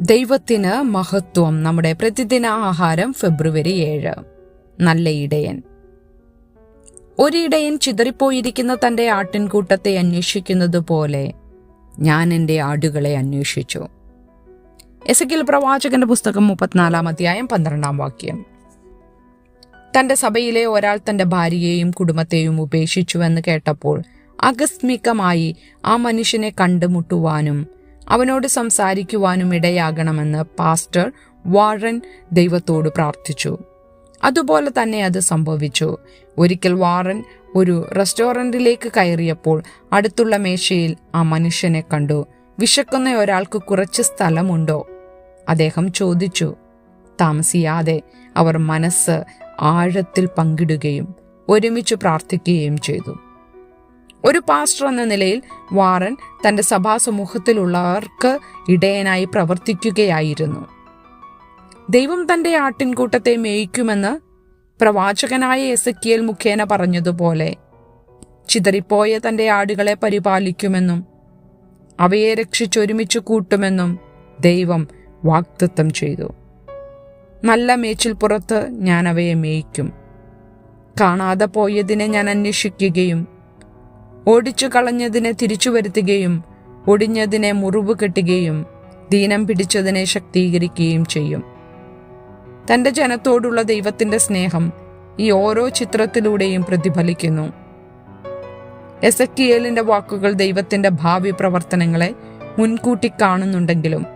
ദൈവത്തിന് മഹത്വം. നമ്മുടെ പ്രതിദിന ആഹാരം ഫെബ്രുവരി ഏഴ്. നല്ല ഇടയൻ. ഒരിടയൻ ചിതറിപ്പോയിരിക്കുന്ന തന്റെ ആട്ടിൻകൂട്ടത്തെ അന്വേഷിക്കുന്നത് പോലെ ഞാൻ എന്റെ ആടുകളെ അന്വേഷിച്ചു. എസക്കിൽ പ്രവാചകന്റെ പുസ്തകം മുപ്പത്തിനാലാം അധ്യായം പന്ത്രണ്ടാം വാക്യം. തന്റെ സഭയിലെ ഒരാൾ തന്റെ ഭാര്യയെയും കുടുംബത്തെയും ഉപേക്ഷിച്ചുവെന്ന് കേട്ടപ്പോൾ ആകസ്മികമായി ആ മനുഷ്യനെ കണ്ടുമുട്ടുവാനും അവനോട് സംസാരിക്കുവാനും ഇടയാകണമെന്ന് പാസ്റ്റർ വാറൻ ദൈവത്തോട് പ്രാർത്ഥിച്ചു. അതുപോലെ തന്നെ അത് സംഭവിച്ചു. ഒരിക്കൽ വാറൻ ഒരു റെസ്റ്റോറന്റിലേക്ക് കയറിയപ്പോൾ അടുത്തുള്ള മേശയിൽ ആ മനുഷ്യനെ കണ്ടു. വിശക്കുന്ന ഒരാൾക്ക് കുറച്ച് സ്ഥലമുണ്ടോ? അദ്ദേഹം ചോദിച്ചു. താമസിയാതെ അവർ മനസ്സ് ആഴത്തിൽ പങ്കിടുകയും ഒരുമിച്ച് പ്രാർത്ഥിക്കുകയും ചെയ്തു. ഒരു പാസ്റ്റർ എന്ന നിലയിൽ വാറൻ തന്റെ സഭാ സമൂഹത്തിലുള്ളവർക്ക് ഇടയനായി പ്രവർത്തിക്കുകയായിരുന്നു. ദൈവം തന്റെ ആട്ടിൻകൂട്ടത്തെ മേയിക്കുമെന്ന് പ്രവാചകനായ എസക്കിയൽ മുഖേന പറഞ്ഞതുപോലെ ചിതറിപ്പോയ തന്റെ ആടുകളെ പരിപാലിക്കുമെന്നും അവയെ രക്ഷിച്ചൊരുമിച്ച് കൂട്ടുമെന്നും ദൈവം വാഗ്ദത്തം ചെയ്തു. നല്ല മേച്ചിൽപ്പുറത്ത് ഞാൻ അവയെ മേയ്ക്കും. കാണാതെ പോയതിനെ ഞാൻ അന്വേഷിക്കുകയും ഓടിച്ചു കളഞ്ഞതിനെ തിരിച്ചു വരുത്തുകയും ഒടിഞ്ഞതിനെ മുറിവ് കെട്ടുകയും ദീനം പിടിച്ചതിനെ ശക്തീകരിക്കുകയും ചെയ്യും. തന്റെ ജനത്തോടുള്ള ദൈവത്തിന്റെ സ്നേഹം ഈ ഓരോ ചിത്രത്തിലൂടെയും പ്രതിഫലിക്കുന്നു. എസക്കിയേലിന്റെ വാക്കുകൾ ദൈവത്തിന്റെ ഭാവി പ്രവർത്തനങ്ങളെ മുൻകൂട്ടി കാണുന്നുണ്ടെങ്കിലും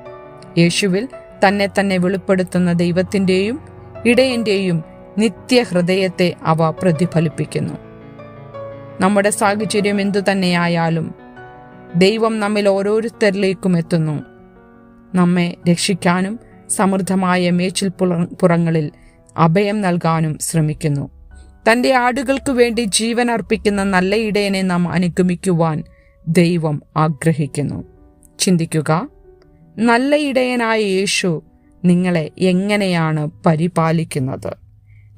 യേശുവിൽ തന്നെ തന്നെ വെളിപ്പെടുത്തുന്ന ദൈവത്തിന്റെയും ഇടയന്റെയും നിത്യഹൃദയത്തെ അവ പ്രതിഫലിപ്പിക്കുന്നു. നമ്മുടെ സാഹചര്യം എന്തു തന്നെയായാലും ദൈവം നമ്മിൽ ഓരോരുത്തരിലേക്കും എത്തുന്നു. നമ്മെ രക്ഷിക്കാനും സമൃദ്ധമായ മേച്ചിൽ പുറങ്ങളിൽ അഭയം നൽകാനും ശ്രമിക്കുന്നു. തന്റെ ആടുകൾക്ക് വേണ്ടി ജീവൻ അർപ്പിക്കുന്ന നല്ല ഇടയനെ നാം അനുഗമിക്കുവാൻ ദൈവം ആഗ്രഹിക്കുന്നു. ചിന്തിക്കുക നല്ല ഇടയനായ യേശു നിങ്ങളെ എങ്ങനെയാണ് പരിപാലിക്കുന്നത്?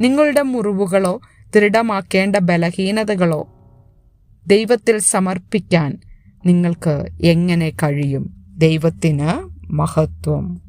നിങ്ങളുടെ മുറിവുകളോ ദൃഢമാക്കേണ്ട ബലഹീനതകളോ ദൈവത്തിൽ സമർപ്പിക്കാൻ നിങ്ങൾക്ക് എങ്ങനെ കഴിയും? ദൈവത്തിന് മഹത്വം.